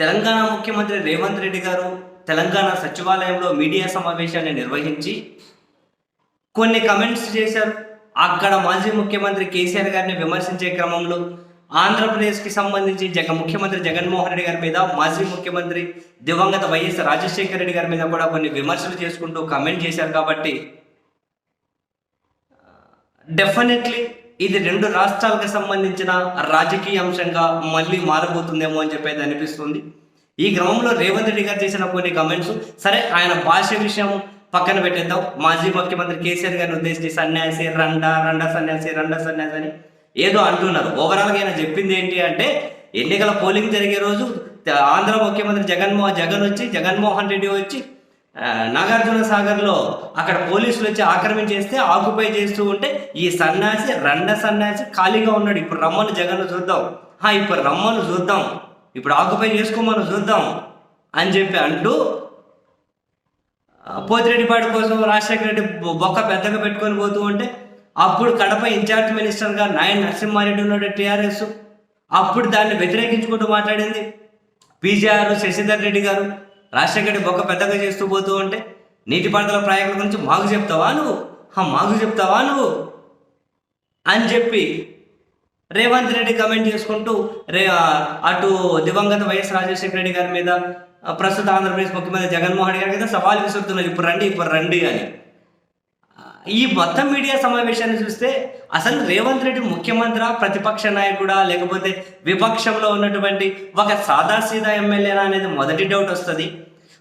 తెలంగాణ ముఖ్యమంత్రి రేవంత్ రెడ్డి గారు తెలంగాణ సచివాలయంలో మీడియా సమావేశాన్ని నిర్వహించి కొన్ని కమెంట్స్ చేశారు. అక్కడ మాజీ ముఖ్యమంత్రి కేసీఆర్ గారిని విమర్శించే క్రమంలో ఆంధ్రప్రదేశ్కి సంబంధించి జగ ముఖ్యమంత్రి జగన్మోహన్ రెడ్డి గారి మీద మాజీ ముఖ్యమంత్రి దివంగత వైఎస్ రాజశేఖర రెడ్డి గారి మీద కూడా కొన్ని విమర్శలు చేసుకుంటూ కమెంట్ చేశారు కాబట్టి డెఫినెట్లీ ఇది రెండు రాష్ట్రాలకు సంబంధించిన రాజకీయ అంశంగా మళ్ళీ మారబోతుందేమో అని చెప్పేది అనిపిస్తుంది. ఈ క్రమంలో రేవంత్ రెడ్డి గారు చేసిన కొన్ని కమెంట్స్ సరే ఆయన భాష విషయం పక్కన పెట్టేద్దాం. మాజీ ముఖ్యమంత్రి కేసీఆర్ గారిని ఉద్దేశించి సన్యాసి రండ రండ సన్యాసి రండ సన్యాసి అని ఏదో అంటున్నారు. ఓవరాల్గా ఆయన చెప్పింది ఏంటి అంటే ఎన్నికల పోలింగ్ జరిగే రోజు ఆంధ్ర ముఖ్యమంత్రి జగన్మోహన్ జగన్ వచ్చి జగన్మోహన్ రెడ్డి వచ్చి నాగార్జున సాగర్లో అక్కడ పోలీసులు వచ్చి ఆక్రమించేస్తే ఆక్యుపై చేస్తూ ఉంటే ఈ సన్యాసి రండ సన్యాసి ఖాళీగా ఉన్నాడు. ఇప్పుడు రమ్మను జగన్ చూద్దాం. హా ఇప్పుడు రమ్మను చూద్దాం. ఇప్పుడు ఆక్యుపై చేసుకోమని చూద్దాం అని చెప్పి అంటూ పోతిరెడ్డిపాడు కోసం రాజశేఖర రెడ్డి బొక్క పెద్దగా పెట్టుకొని పోతూ ఉంటే అప్పుడు కడప ఇన్ఛార్జ్ మినిస్టర్గా నాయన్ నరసింహారెడ్డి ఉన్నాడు టీఆర్ఎస్. అప్పుడు దాన్ని వ్యతిరేకించుకుంటూ మాట్లాడింది. పీజీఆర్ శశిధర్ రెడ్డి గారు. రాజశేఖర రెడ్డి బొక్క పెద్దగా చేస్తూ పోతూ ఉంటే నీటిపారుదల ప్రాజెక్టుల గురించి మాకు చెప్తావా నువ్వు? మాకు చెప్తావా నువ్వు? అని చెప్పి రేవంత్ రెడ్డి కమెంట్ చేసుకుంటూ రే అటు దివంగత వైఎస్ రాజశేఖర రెడ్డి గారి మీద ప్రస్తుత ఆంధ్రప్రదేశ్ ముఖ్యమంత్రి జగన్మోహన్ రెడ్డి గారి మీద సవాల్ విసురుతున్నారు. ఇప్పుడు రండి ఇప్పుడు రండి అని. ఈ మొత్తం మీడియా సమావేశాన్ని చూస్తే అసలు రేవంత్ రెడ్డి ముఖ్యమంత్రి ప్రతిపక్ష నాయకుడా లేకపోతే విపక్షంలో ఉన్నటువంటి ఒక సాదాసీదా ఎమ్మెల్యేనా అనేది మొదటి డౌట్ వస్తుంది.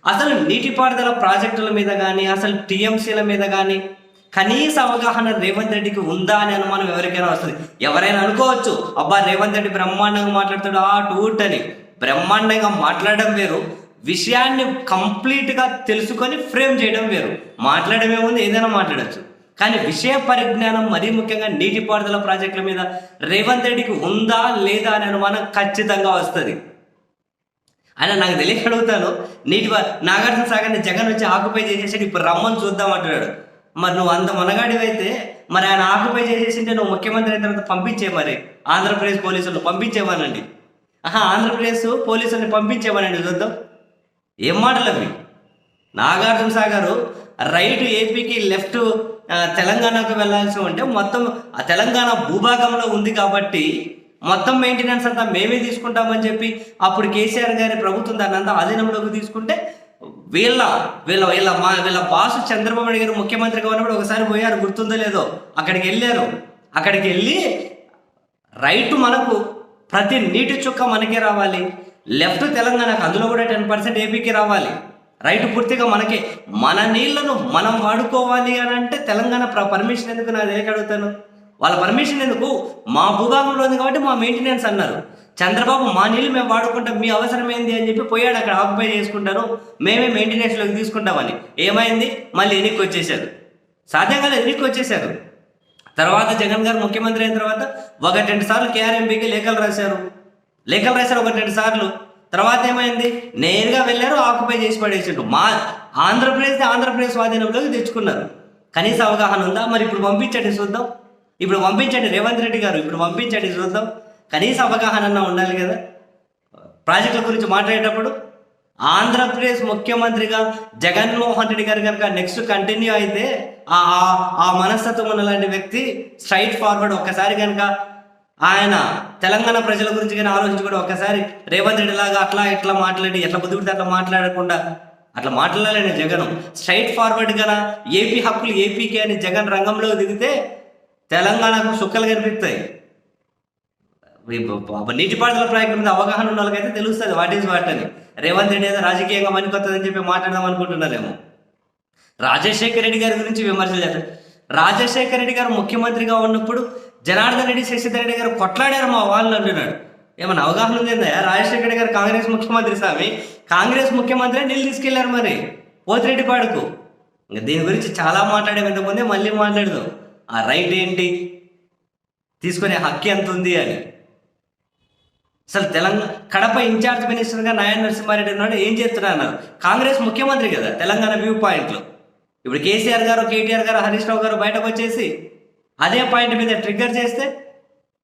అసలు నీటిపారుదల ప్రాజెక్టుల మీద కానీ అసలు టీఎంసీల మీద కానీ కనీస అవగాహన రేవంత్ రెడ్డికి ఉందా అని అనుమానం ఎవరికైనా వస్తుంది. ఎవరైనా అనుకోవచ్చు అబ్బా రేవంత్ రెడ్డి బ్రహ్మాండంగా మాట్లాడుతాడు ఆ టూట్ అని. బ్రహ్మాండంగా మాట్లాడడం వేరు. విషయాన్ని కంప్లీట్గా తెలుసుకొని ఫ్రేమ్ చేయడం వేరు. మాట్లాడమే ఉంది ఏదైనా మాట్లాడచ్చు. కానీ విషయ పరిజ్ఞానం మరీ ముఖ్యంగా నీటిపారుదల ప్రాజెక్టుల మీద రేవంత్ రెడ్డికి ఉందా లేదా అనే అనుమానం ఖచ్చితంగా వస్తుంది. ఆయన నాకు తెలియక అడుగుతాను నీటి నాగార్జున సాగర్ని జగన్ వచ్చి ఆకుపై చేసేసి ఇప్పుడు రమ్మని చూద్దాం అంటున్నాడు. మరి నువ్వు అంత మనగాడివైతే మరి ఆయన ఆక్యుపై చేసేసింటే నువ్వు ముఖ్యమంత్రి అయిన తర్వాత పంపించే మరి ఆంధ్రప్రదేశ్ పోలీసులు పంపించేవానండి. ఆహా ఆంధ్రప్రదేశ్ పోలీసుల్ని పంపించేవానండి చూద్దాం. ఏం మాటలు అవి నాగార్జున సాగరు రైట్ ఏపీకి లెఫ్ట్ తెలంగాణకు వెళ్ళాల్సి ఉంటే మొత్తం ఆ తెలంగాణ భూభాగంలో ఉంది కాబట్టి మొత్తం మెయింటెనెన్స్ అంతా మేమే తీసుకుంటామని చెప్పి అప్పుడు కేసీఆర్ గారి ప్రభుత్వం దాన్ని అంతా ఆధీనంలోకి తీసుకుంటే వీళ్ళ వీళ్ళ వీళ్ళ మా వీళ్ళ బాసు చంద్రబాబు నాయుడు గారు ముఖ్యమంత్రిగా ఉన్నప్పుడు ఒకసారి పోయారు గుర్తుందో లేదో? అక్కడికి వెళ్ళారు. అక్కడికి వెళ్ళి రైట్ మనకు ప్రతి నీటి చుక్క మనకే రావాలి. లెఫ్ట్ తెలంగాణకు అందులో కూడా టెన్ పర్సెంట్ ఏపీకి రావాలి. రైట్ పూర్తిగా మనకి మన నీళ్ళను మనం వాడుకోవాలి అని అంటే తెలంగాణ పర్మిషన్ ఎందుకు నా దేనికి అడుగుతాను? వాళ్ళ పర్మిషన్ ఎందుకు? మా భూభాగంలో ఉంది కాబట్టి మా మెయింటెనెన్స్ అన్నారు. చంద్రబాబు మా నీళ్ళు మేము వాడుకుంటాం మీ అవసరం ఏంది అని చెప్పి పోయాడు అక్కడ ఆక్యుపై చేసుకుంటారు మేమే మెయింటెనెన్స్లోకి తీసుకుంటామని. ఏమైంది? మళ్ళీ ఎన్నిక వచ్చేసారు సాధ్యంగా కాలేదు ఎన్నిక వచ్చేసారు తర్వాత జగన్ గారు ముఖ్యమంత్రి అయిన తర్వాత ఒకటి రెండు సార్లు కేఆర్ఎంపీకి లేఖలు రాశారు. లేఖలు రాశారు ఒకటి రెండు సార్లు. తర్వాత ఏమైంది? నేరుగా వెళ్ళారు ఆక్యుపై చేసి పడేసిండు మా ఆంధ్రప్రదేశ్ ఆంధ్రప్రదేశ్ స్వాధీనంలోకి తెచ్చుకున్నారు. కనీస అవగాహన ఉందా? మరి ఇప్పుడు పంపించండి చూద్దాం. ఇప్పుడు పంపించండి రేవంత్ రెడ్డి గారు ఇప్పుడు పంపించండి చూద్దాం. కనీస అవగాహన అన్నా ఉండాలి కదా. ప్రాజెక్టుల గురించి మాట్లాడేటప్పుడు ఆంధ్రప్రదేశ్ ముఖ్యమంత్రిగా జగన్మోహన్ రెడ్డి గారు కనుక నెక్స్ట్ కంటిన్యూ అయితే ఆ- ఆ మనస్తత్వం ఉన్న లాంటి వ్యక్తి స్ట్రైట్ ఫార్వర్డ్ ఒక్కసారి కనుక ఆయన తెలంగాణ ప్రజల గురించి కానీ ఆలోచించుకోవడం ఒకసారి రేవంత్ రెడ్డి లాగా అట్లా ఇట్లా మాట్లాడి ఎట్లా బుద్ధిపడితే అట్లా మాట్లాడకుండా అట్లా మాట్లాడాలని జగన్. స్ట్రైట్ ఫార్వర్డ్గా ఏపీ హక్కులు ఏపీకి అని జగన్ రంగంలో దిగితే తెలంగాణకు సుక్కలు కనిపిస్తాయి. ఈ నీటిపారుదల ప్రాజెక్టు మీద అవగాహన ఉన్న వాళ్ళకైతే తెలుస్తుంది వాట్ ఈస్ వాట్ అని. రేవంత్ రెడ్డి ఏదో రాజకీయంగా పనికొస్తుందని చెప్పి మాట్లాడదాం అనుకుంటున్నారేమో. రాజశేఖర రెడ్డి గారి గురించి విమర్శలు చేస్తారు. రాజశేఖర రెడ్డి గారు ముఖ్యమంత్రిగా ఉన్నప్పుడు జనార్దన్ రెడ్డి శశిధర్ రెడ్డి గారు కొట్లాడారు మా వాళ్ళు అంటున్నాడు. ఏమన్నా అవగాహన ఉందా రాజశేఖర రెడ్డి గారు కాంగ్రెస్ ముఖ్యమంత్రి స్వామి. కాంగ్రెస్ ముఖ్యమంత్రి నీళ్ళు తీసుకెళ్ళారు మరి పోతిరెడ్డిపాడుకు ఇంకా దీని గురించి చాలా మాట్లాడే ముందే మళ్ళీ మాట్లాడదాం. ఆ రైట్ ఏంటి? తీసుకునే హక్కు ఎంత ఉంది అని. అసలు తెలంగాణ కడప ఇన్ఛార్జ్ మినిస్టర్గా నాయన నరసింహారెడ్డి ఉన్నాడు ఏం చేస్తున్నా అన్నారు. కాంగ్రెస్ ముఖ్యమంత్రి కదా తెలంగాణ వ్యూ పాయింట్లో. ఇప్పుడు కేసీఆర్ గారు కేటీఆర్ గారు హరీష్ రావు గారు బయటకు వచ్చేసి అదే పాయింట్ మీద ట్రిగ్గర్ చేస్తే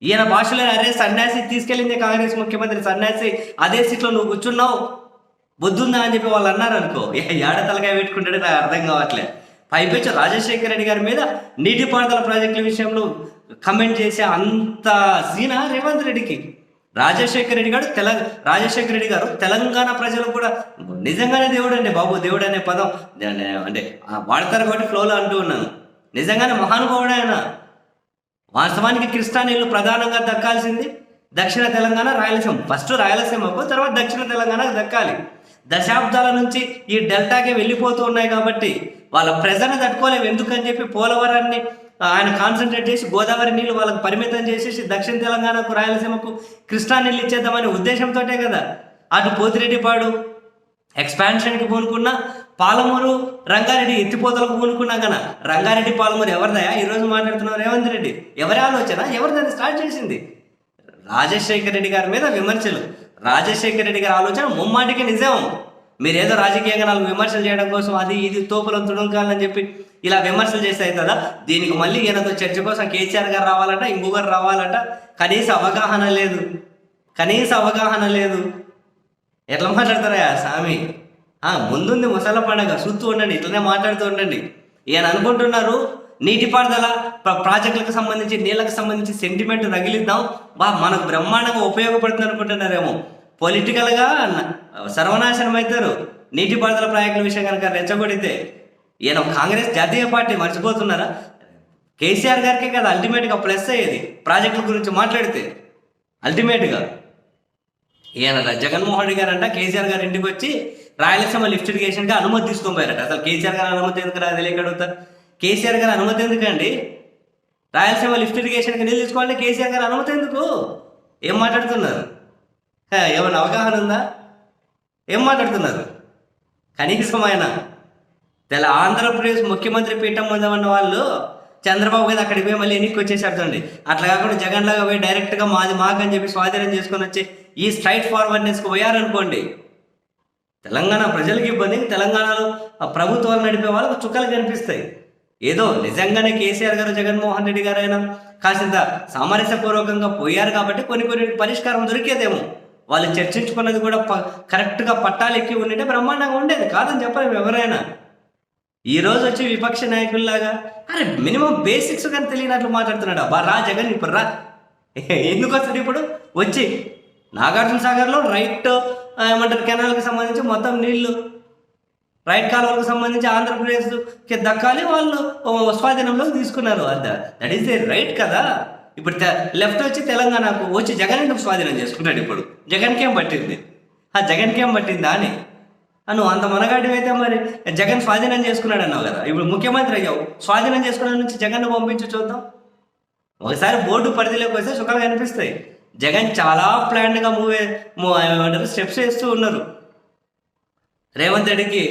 ఈయన భాషలో అరే సన్యాసి తీసుకెళ్ళింది కాంగ్రెస్ ముఖ్యమంత్రి సన్యాసి అదే సీట్లో నువ్వు కూర్చున్నావు. బుద్ధుందా అని చెప్పి వాళ్ళు అన్నారు అనుకో ఏడ తలకాయ పెట్టుకుంటాడే నాకు అర్థం కావట్లే పైపెచ్చు రాజశేఖర రెడ్డి గారి మీద నీటిపారుదల ప్రాజెక్టుల విషయంలో కమెంట్ చేసే అంత సీనా రేవంత్ రెడ్డికి. రాజశేఖర రెడ్డి గారు తెల రాజశేఖర రెడ్డి గారు తెలంగాణ ప్రజలకు కూడా నిజంగానే దేవుడు అండి బాబు దేవుడు అనే పదం. అంటే వాడతారు కాబట్టి ఫ్లోలో అంటూ ఉన్నాను. నిజంగానే మహానుభావుడే ఆయన. వాస్తవానికి కృష్ణా నీళ్ళు ప్రధానంగా దక్కాల్సింది దక్షిణ తెలంగాణ రాయలసీమ. ఫస్ట్ రాయలసీమకు తర్వాత దక్షిణ తెలంగాణకు దక్కాలి. దశాబ్దాల నుంచి ఈ డెల్టాకే వెళ్ళిపోతూ ఉన్నాయి కాబట్టి వాళ్ళ ప్రెజర్ని తట్టుకోలేము ఎందుకని చెప్పి పోలవరాన్ని ఆయన కాన్సన్ట్రేట్ చేసి గోదావరి నీళ్ళు వాళ్ళకి పరిమితం చేసేసి దక్షిణ తెలంగాణకు రాయలసీమకు కృష్ణా నీళ్ళు ఇచ్చేద్దామనే ఉద్దేశంతోటే కదా. అటు పోతిరెడ్డిపాడు ఎక్స్పాన్షన్కి పూనుకున్న పాలమూరు రంగారెడ్డి ఎత్తిపోతలకు పూనుకున్నా కన్నా రంగారెడ్డి పాలమూరు ఎవరిదయా ఈరోజు మాట్లాడుతున్నారు రేవంత్ రెడ్డి. ఎవరి ఆలోచన? ఎవరు దాన్ని స్టార్ట్ చేసింది? రాజశేఖర రెడ్డి గారి మీద విమర్శలు. రాజశేఖర రెడ్డి గారి ఆలోచన ముమ్మాటికి నిజం. మీరేదో రాజకీయంగా నాలుగు విమర్శలు చేయడం కోసం అది ఇది తోపులను తుడుకాలని చెప్పి ఇలా విమర్శలు చేస్తే కదా దీనికి మళ్ళీ ఈయనతో చర్చ కోసం కేసీఆర్ గారు రావాలట ఇంకొకరు రావాలట. కనీస అవగాహన లేదు. కనీస అవగాహన లేదు. ఎట్లా మాట్లాడతారా స్వామి ముందుంది ముసల పండగ. చూస్తూ ఉండండి ఇట్లనే మాట్లాడుతూ ఉండండి. ఈయన అనుకుంటున్నారు నీటిపారుదల ప్రాజెక్టులకు సంబంధించి నీళ్ళకు సంబంధించి సెంటిమెంట్ రగిలిద్దాం. బా మనకు బ్రహ్మాండంగా ఉపయోగపడుతుంది అనుకుంటున్నారేమో. పొలిటికల్గా సర్వనాశనం అవుతారు నీటిపారుదల ప్రాజెక్టుల విషయం కనుక రెచ్చగొడితే ఈయన కాంగ్రెస్ జాతీయ పార్టీ మర్చిపోతున్నారా? కేసీఆర్ గారికి కదా అల్టిమేట్గా ప్లస్ అయ్యేది. ప్రాజెక్టుల గురించి మాట్లాడితే అల్టిమేట్గా ఈయన జగన్మోహన్ రెడ్డి గారు అంట కేసీఆర్ గారి ఇంటికి వచ్చి రాయలసీమ లిఫ్ట్ ఇరిగేషన్కి అనుమతి తీసుకొని పోయారట అసలు కేసీఆర్ గారు అనుమతి ఎందుకు రాదు తెలియక అడుగుతారు కేసీఆర్ గారు అనుమతి ఎందుకండి? రాయలసీమ లిఫ్ట్ ఇరిగేషన్కి నీళ్ళు తీసుకోవాలంటే కేసీఆర్ గారు అనుమతి ఎందుకు? ఏం మాట్లాడుతున్నారు? ఏమైనా అవగాహన ఉందా? ఏం మాట్లాడుతున్నారు? కనీసం ఆయన తెల ఆంధ్రప్రదేశ్ ముఖ్యమంత్రి పీఠం పొందమన్న వాళ్ళు చంద్రబాబు గారు అక్కడికి పోయి మళ్ళీ ఎన్నికకి వచ్చేసారు చూడండి. అట్లా కాకుండా జగన్ లాగా పోయి డైరెక్ట్గా మాది మాకని చెప్పి స్వాధీనం చేసుకొని వచ్చి ఈ స్ట్రైట్ ఫార్వర్డ్నెస్కి పోయారనుకోండి తెలంగాణ ప్రజలకు ఇబ్బంది తెలంగాణలో ఆ ప్రభుత్వాలు నడిపే వాళ్ళకు చుక్కలు కనిపిస్తాయి. ఏదో నిజంగానే కేసీఆర్ గారు జగన్మోహన్ రెడ్డి గారు అయినా కాసింత సామరస్యపూర్వకంగా పోయారు కాబట్టి కొన్ని కొన్ని పరిష్కారం దొరికేదేమో. వాళ్ళు చర్చించుకున్నది కూడా ప కరెక్ట్గా పట్టాలు ఎక్కి ఉండింటే బ్రహ్మాండంగా ఉండేది కాదని చెప్పలేము ఎవరైనా. ఈ రోజు వచ్చి విపక్ష నాయకుల్లాగా అరే మినిమం బేసిక్స్ కానీ తెలియనట్లు మాట్లాడుతున్నాడు. అబ్బా రా జగన్ ఇప్పుడు రా. ఎందుకు వస్తుంది ఇప్పుడు? వచ్చి నాగార్జున సాగర్లో రైట్ ఏమంటారు కెనాల్కి సంబంధించి మొత్తం నీళ్ళు. రైట్ కాలువలకు సంబంధించి ఆంధ్రప్రదేశ్కి దక్కాలి వాళ్ళు. స్వాధీనంలోకి తీసుకున్నారు అంత. దట్ ఈస్ ది రైట్ కదా. ఇప్పుడు లెఫ్ట్ వచ్చి తెలంగాణకు వచ్చి జగన్ ఎందుకు స్వాధీనం చేసుకుంటాడు ఇప్పుడు. జగన్కి ఏం పట్టింది? ఆ జగన్కి ఏం పట్టిందా అని? నువ్వు అంత మనగాడి అయితే మరి జగన్ స్వాధీనం చేసుకున్నాడు అన్నావు కదా. ఇప్పుడు ముఖ్యమంత్రి అయ్యావు. స్వాధీనం చేసుకున్న నుంచి జగన్ను పంపించి చూద్దాం. ఒకసారి బోర్డు పరిధిలోకి వస్తే సుఖాలు కనిపిస్తాయి. జగన్ చాలా ప్లాన్డ్గా మూవ్ ఏమంటారు స్టెప్స్ వేస్తూ ఉన్నారు. రేవంత్ రెడ్డికి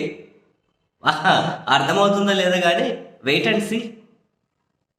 అర్థమవుతుందో లేదో కానీ వెయిట్ అండ్ సీ